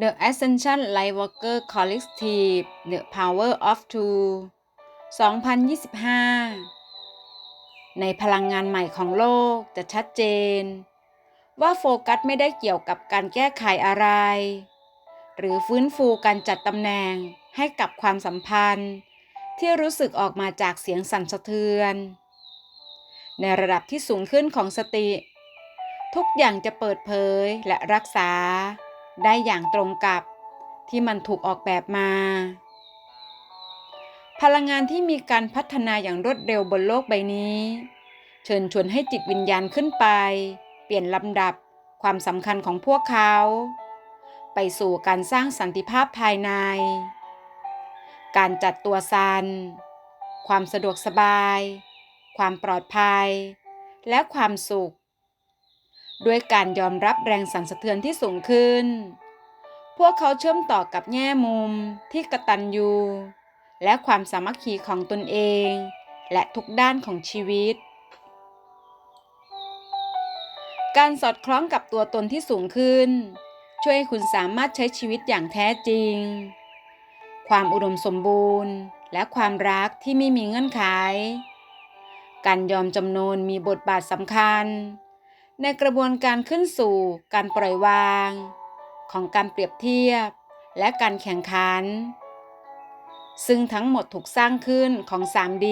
The Ascension Lightworker Collective The Power of Two 2025 ในพลังงานใหม่ของโลกจะชัดเจน ว่าโฟกัสไม่ได้เกี่ยวกับการแก้ไขอะไร หรือฟื้นฟูการจัดตำแหน่งให้กับความสัมพันธ์ ที่รู้สึกออกมาจากเสียงสั่นสะเทือน ในระดับที่สูงขึ้นของสติ ทุกอย่างจะเปิดเผยและรักษา ได้อย่างตรงกับที่มันถูกออกแบบมา พลังงานที่มีการพัฒนาอย่างรวดเร็วบนโลกใบนี้ เชิญชวนให้จิตวิญญาณขึ้นไป เปลี่ยนลำดับความสำคัญของพวกเขา ไปสู่การสร้างสันติภาพภายใน การจัดตัวซัน ความสะดวกสบาย ความปลอดภัย และความสุข ด้วยการยอมรับแรงสั่นสะเทือนที่สูงขึ้น พวกเขาเชื่อมต่อกับแง่มุมที่กระตันยูและความสามัคคีของตนเอง และทุกด้านของชีวิต การสอดคล้องกับตัวตนที่สูงขึ้น ช่วยให้คุณสามารถใช้ชีวิตอย่างแท้จริง ความอุดมสมบูรณ์ และความรักที่ไม่มีเงื่อนไข การยอมจำนนมีบทบาทสำคัญ ในกระบวนการขึ้นสู่การปล่อยวาง ของการเปรียบเทียบ และการแข่งขัน ซึ่งทั้งหมดถูกสร้างขึ้นของ 3D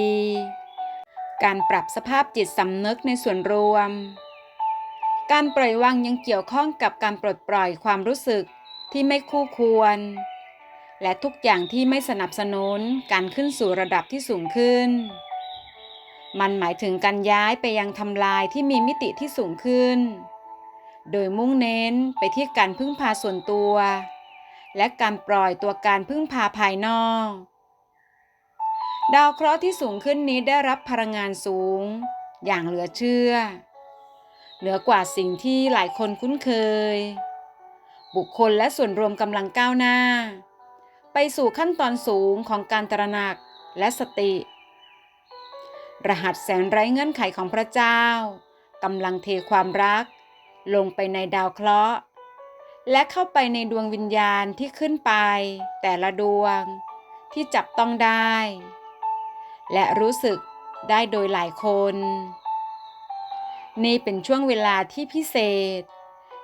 การปรับสภาพจิตสำนึกในส่วนรวม การปล่อยวางยังเกี่ยวข้องกับการปลดปล่อยความรู้สึกที่ไม่คู่ควร และทุกอย่างที่ไม่สนับสนุนการขึ้นสู่ระดับที่สูงขึ้น มันหมายถึงการย้ายไปยังทำลายที่มีมิติที่สูงขึ้น โดยมุ่งเน้นไปที่การพึ่งพาส่วนตัว และการปล่อยตัวการพึ่งพาภายนอก ดาวเคราะห์ที่สูงขึ้นนี้ได้รับพลังงานสูง อย่างเหลือเชื่อ เหนือกว่าสิ่งที่หลายคนคุ้นเคย บุคคลและส่วนรวมกำลังก้าวหน้า ไปสู่ขั้นตอนสูงของการตระหนักและสติ รหัสแสนไร้เงื่อนไขของพระเจ้ากำลังเทความรัก ลงไปในดาวเคราะห์ และเข้าไปในดวงวิญญาณที่ขึ้นไป แต่ละดวงที่จับต้องได้ และรู้สึกได้โดยหลายคน นี่เป็นช่วงเวลาที่พิเศษ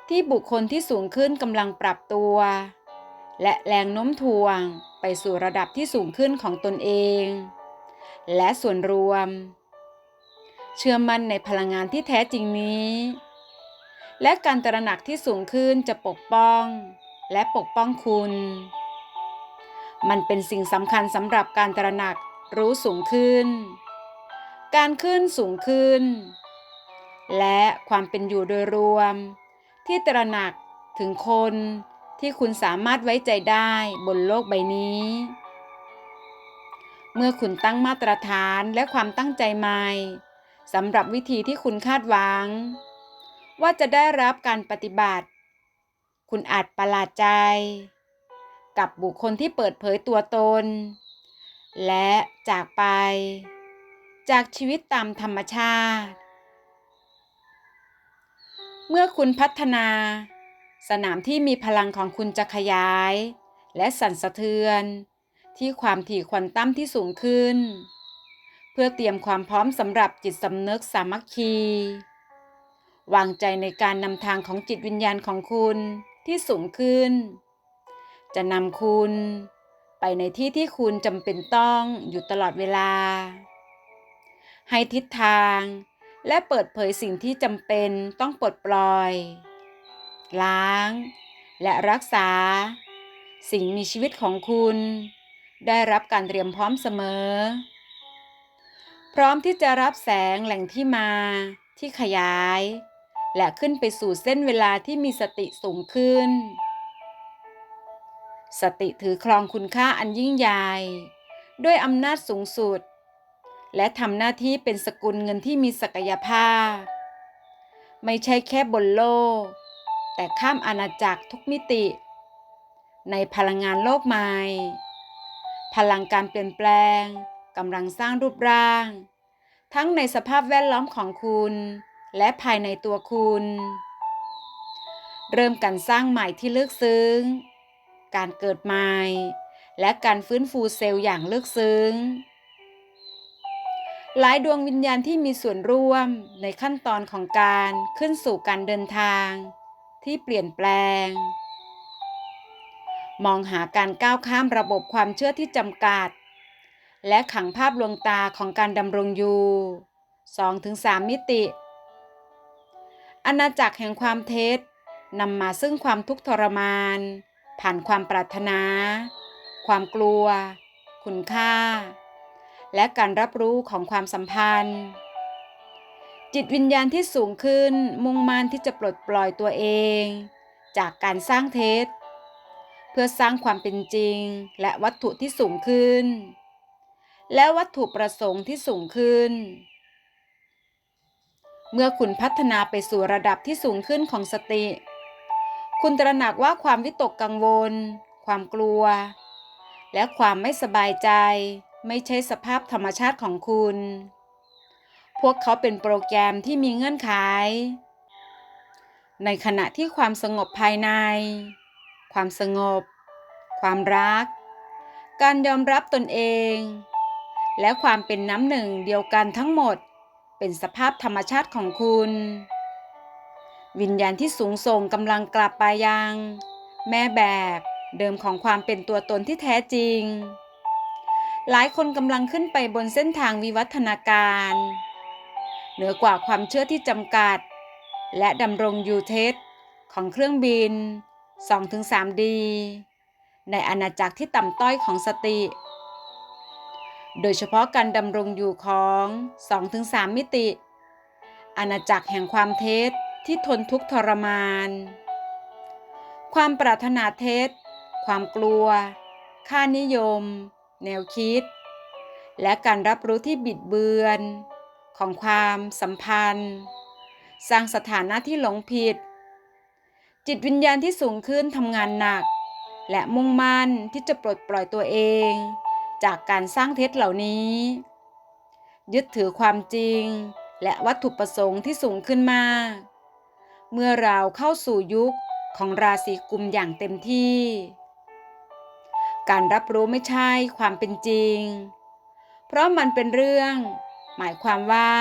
ที่บุคคลที่สูงขึ้นกำลังปรับตัว และแรงโน้มถ่วงไปสู่ระดับที่สูงขึ้นของตนเอง และส่วนรวม เชื่อมั่นในพลังงานที่แท้จริงนี้ และการตระหนักที่สูงขึ้นจะปกป้อง และปกป้องคุณ มันเป็นสิ่งสำคัญสำหรับการตระหนักรู้สูงขึ้น การขึ้นสูงขึ้น และความเป็นอยู่โดยรวม ที่ตระหนักถึงคนที่คุณสามารถไว้ใจได้บนโลกใบนี้ เมื่อคุณตั้งมาตรฐานและความตั้งใจใหม่สำหรับวิธีที่คุณคาดหวัง ว่าจะได้รับการปฏิบัติ คุณอาจประหลาดใจ กับบุคคลที่เปิดเผยตัวตน และจากไป จากชีวิตตามธรรมชาติ เมื่อคุณพัฒนา สนามที่มีพลังของคุณจะขยาย และสั่นสะเทือน ที่ความถี่ควอนตัมที่สูงขึ้น เพื่อเตรียมความพร้อมสำหรับจิตสำนึกสามัคคี วางใจในการนำทางของจิตวิญญาณของคุณที่สูงขึ้น จะนำคุณไปในที่ที่คุณจำเป็นต้องอยู่ตลอดเวลา ให้ทิศทางและเปิดเผยสิ่งที่จำเป็นต้องปลดปล่อย ล้าง และรักษา สิ่งมีชีวิตของคุณ ได้รับการเตรียมพร้อมเสมอ พร้อมที่จะรับแสงแหล่งที่มาที่ขยาย และขึ้นไปสู่เส้นเวลาที่มีสติสูงขึ้น สติถือครองคุณค่าอันยิ่งใหญ่ ด้วยอำนาจสูงสุด และทำหน้าที่เป็นสกุลเงินที่มีศักยภาพ ไม่ใช่แค่บนโลก แต่ข้ามอาณาจักรทุกมิติ ในพลังงานโลกใหม่ พลังการเปลี่ยนแปลงกำลังสร้างรูปร่าง ทั้งในสภาพแวดล้อมของคุณ และภายในตัวคุณ เริ่มการสร้างใหม่ที่ลึกซึ้ง การเกิดใหม่ และการฟื้นฟูเซลล์อย่างลึกซึ้ง หลายดวงวิญญาณที่มีส่วนร่วมในขั้นตอนของการขึ้นสู่การเดินทาง ที่เปลี่ยนแปลง มองหาการก้าวข้ามระบบความเชื่อที่จำกัด และขังภาพลวงตาของการดำรงอยู่ 2-3 มิติ อาณาจักรแห่งความเท็จนำมาซึ่งความทุกข์ทรมาน ผ่านความปรารถนา ความกลัว คุณค่า และการรับรู้ของความสัมพันธ์ จิตวิญญาณที่สูงขึ้นมุ่งมั่นที่จะปลดปล่อยตัวเอง จากการสร้างเท็จ เพื่อสร้างความเป็นจริงและวัตถุที่สูงขึ้น และวัตถุประสงค์ที่สูงขึ้น เมื่อคุณพัฒนาไปสู่ระดับที่สูงขึ้นของสติ คุณตระหนักว่าความวิตกกังวล ความกลัว และความไม่สบายใจไม่ใช่สภาพธรรมชาติของคุณ พวกเขาเป็นโปรแกรมที่มีเงื่อนไข ในขณะที่ความสงบภายใน ความสงบ ความรัก การยอมรับตนเอง และความเป็นน้ำหนึ่งเดียวกันทั้งหมด เป็นสภาพธรรมชาติของคุณ วิญญาณที่สูงส่งกำลังกลับไปยัง แม่แบบเดิมของความเป็นตัวตนที่แท้จริง หลายคนกำลังขึ้นไปบนเส้นทางวิวัฒนาการ เหนือกว่าความเชื่อที่จำกัด และดำรงอยู่เทสของเครื่องบิน 2-3D ในอาณาจักรที่ต่ำต้อยของสติ โดยเฉพาะการดำรงอยู่ของ 2-3 มิติ อาณาจักรแห่งความเท็จที่ทนทุกข์ทรมาน ความปรารถนาเท็จ ความกลัว ค่านิยม แนวคิด และการรับรู้ที่บิดเบือน ของความสัมพันธ์ สร้างสถานะที่หลงผิด จิตวิญญาณที่สูงขึ้นทำงานหนัก และมุ่งมั่นที่จะปลดปล่อยตัวเอง จากการสร้างเท็จเหล่านี้ ยึดถือความจริง และวัตถุประสงค์ที่สูงขึ้นมาก เมื่อเราเข้าสู่ยุคของราศีกุมอย่างเต็มที่ การรับรู้ไม่ใช่ความเป็นจริง เพราะมันเป็นเรื่อง หมายความว่า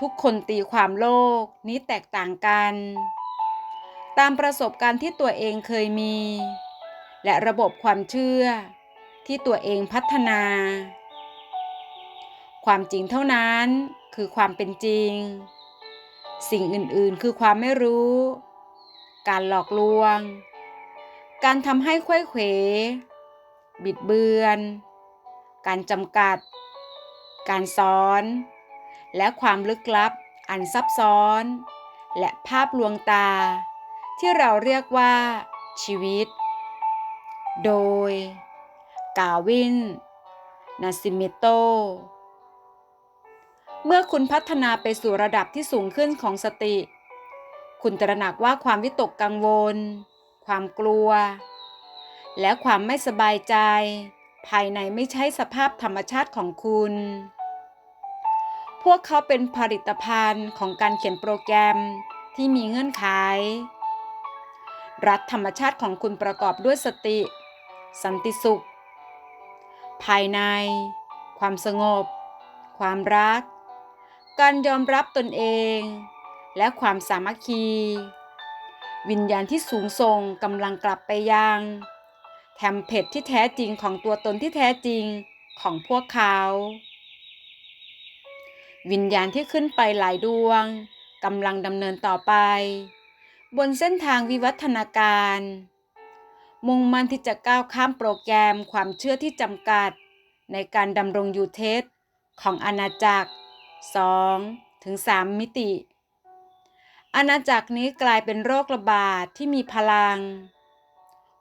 ทุกคนตีความโลกนี้แตกต่างกัน ตามประสบการณ์ที่ตัวเองเคยมี และระบบความเชื่อที่ตัวเองพัฒนา ความจริงเท่านั้นคือความเป็นจริง สิ่งอื่นๆ คือความไม่รู้ การหลอกลวง การทำให้ควยเขว บิดเบือน การจำกัด การซ้อน และความลึกลับอันซับซ้อน และภาพลวงตา ที่เราเรียกว่า ชีวิต โดย กาวิน นาซิเมโต เมื่อคุณพัฒนาไปสู่ระดับที่สูงขึ้นของสติ คุณตระหนักว่าความวิตกกังวล ความกลัว และความไม่สบายใจ ภายในไม่ใช่สภาพธรรมชาติของคุณ พวกเขาเป็นผลิตภัณฑ์ของการเขียนโปรแกรมที่มีเงื่อนไข รัฐธรรมชาติของคุณประกอบด้วยสติ สันติสุข ภายใน ความสงบ ความรัก การยอมรับตนเอง และความสามัคคี วิญญาณที่สูงส่งกำลังกลับไปยังแทมเพลตที่แท้จริงของตัวตนที่แท้จริงของพวกเขา วิญญาณที่ขึ้นไปหลายดวงกำลังดำเนินต่อไป บนเส้นทางวิวัฒนาการ มุ่งมั่นที่จะก้าวข้ามโปรแกรมความเชื่อที่จำกัด ในการดำรงอยู่เทสของอาณาจักร 2 ถึง 3 มิติ อาณาจักรนี้กลายเป็นโรคระบาดที่มีพลัง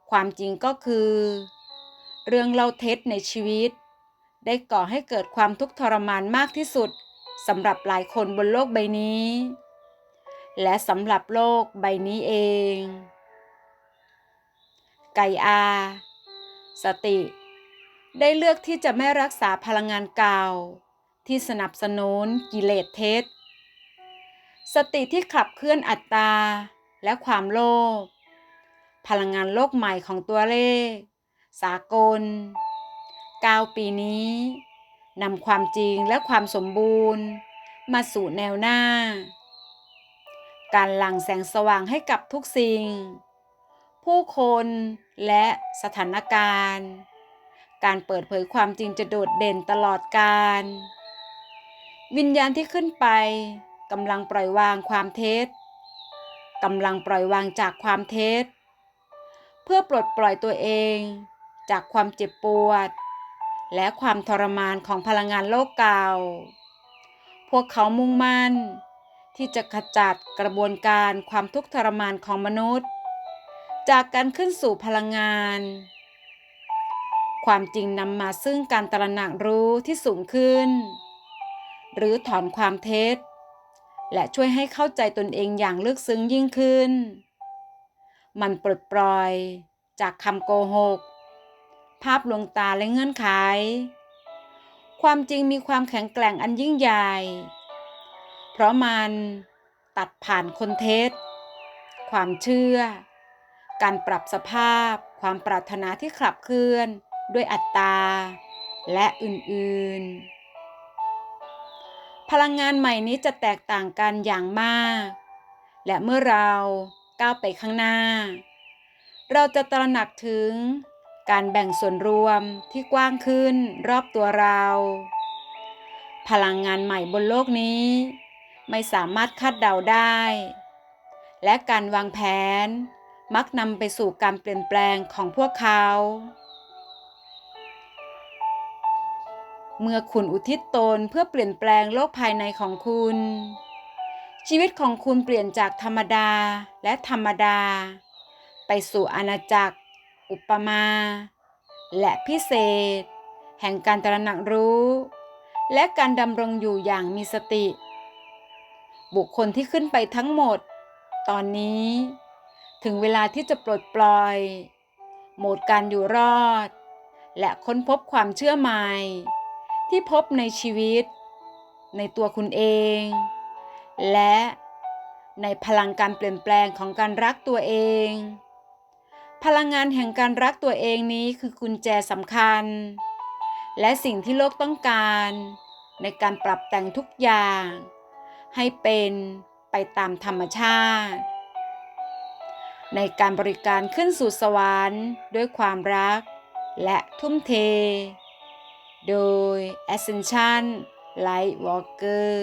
ความจริงก็คือ เรื่องเล่าเท็จในชีวิต ได้ก่อให้เกิดความทุกข์ทรมานมากที่สุดสำหรับหลายคนบนโลกใบนี้ และสำหรับโลกใบนี้เอง ไกอา สติ ได้เลือกที่จะไม่รักษาพลังงานเก่า ที่สนับสนุนกิเลสเท็จ สติที่ขับเคลื่อนอัตตา และความโลภ พลังงานโลกใหม่ของตัวเลข สากล9ปีนี้นำความจริงและความสมบูรณ์ มาสู่แนวหน้า การหลั่งแสงสว่างให้กับทุกสิ่ง ผู้คนและสถานการณ์ การเปิดเผยความจริงจะโดดเด่นตลอดกาลวิญญาณที่ขึ้นไปกำลังปล่อยวางความเท็จกำลังปล่อยวางจากความเท็จ เพื่อปลดปล่อยตัวเองจากความเจ็บปวด และความทรมานของพลังงานโลกเก่า พวกเขามุ่งมั่น ที่จะขจัดกระบวนการความทุกข์ทรมานของมนุษย์ จากการขึ้นสู่พลังงาน ความจริงนำมาซึ่งการตระหนักรู้ที่สูงขึ้น หรือถอนความเท็จ และช่วยให้เข้าใจตนเองอย่างลึกซึ้งยิ่งขึ้น มันปลดปล่อยจากคำโกหก ภาพลวงตาและเงื่อนไข ความจริงมีความแข็งแกร่งอันยิ่งใหญ่ เพราะมันตัดผ่านคนเท็จ ความเชื่อ การปรับสภาพ ความปรารถนาที่ขับเคลื่อน ด้วยอัตตา และอื่นๆ พลังงานใหม่นี้จะแตกต่างกันอย่างมาก และเมื่อเราก้าวไปข้างหน้า เราจะตระหนักถึงการแบ่งส่วนรวมที่กว้างขึ้นรอบตัวเรา พลังงานใหม่บนโลกนี้ ไม่สามารถคาดเดาได้ และการวางแผนมักนำไปสู่การเปลี่ยนแปลงของพวกเขา เมื่อคุณอุทิศตนเพื่อเปลี่ยนแปลงโลกภายในของคุณ ชีวิตของคุณเปลี่ยนจากธรรมดาและธรรมดา ไปสู่อาณาจักร อุปมา และพิเศษ แห่งการตระหนักรู้ และการดำรงอยู่อย่างมีสติ บุคคลที่ขึ้นไปทั้งหมด ตอนนี้ ถึงเวลาที่จะปลดปล่อย โหมดการอยู่รอด และค้นพบความเชื่อใหม่ ที่พบในชีวิต ในตัวคุณเอง และในพลังการเปลี่ยนแปลงของการรักตัวเอง พลังงานแห่งการรักตัวเองนี้คือกุญแจสำคัญ และสิ่งที่โลกต้องการ ในการปรับแต่งทุกอย่าง ให้เป็นไปตามธรรมชาติ ในการบริการขึ้นสู่สวรรค์ด้วยความรักและทุ่มเท โดย Ascension Lightwalker